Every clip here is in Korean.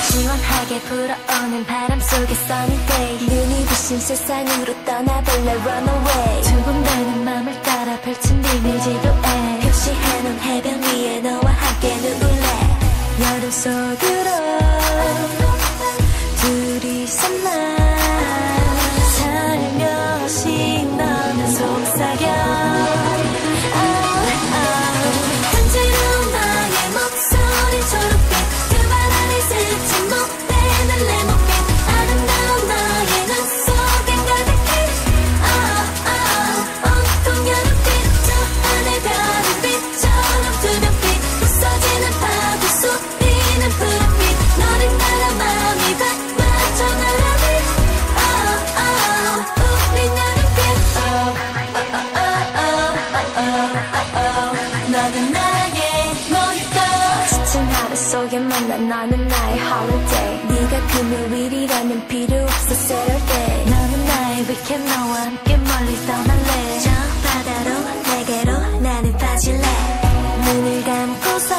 시원하게 불어오는 바람 속에 sunny day. 눈이 부신 세상으로 떠나볼래 run away. 두근대는 맘을 따라 펼친 비밀 지도에 표시해놓은 해변 위에 너와 함께 누울래? 여름 속으로 속에 만난 너는 나의 holiday. 네가 금요일이라면 필요 없어 Saturday. 너는 나의 weekend 너와 함께 멀리 떠날래. 저 바다로 내게로 나는 빠질래. 눈을 감고서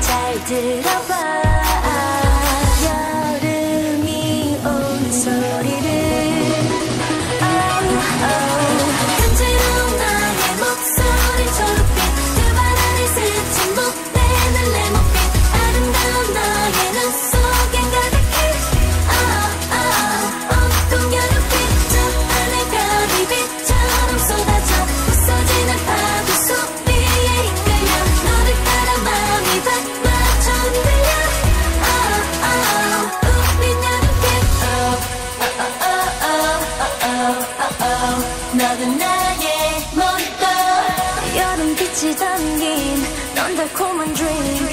잘 들어 너는 나의 모니터 여름빛이 담긴 넌 달콤한 dream.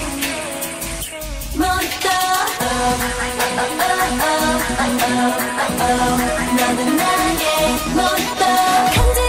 모니터 너는 나의 모니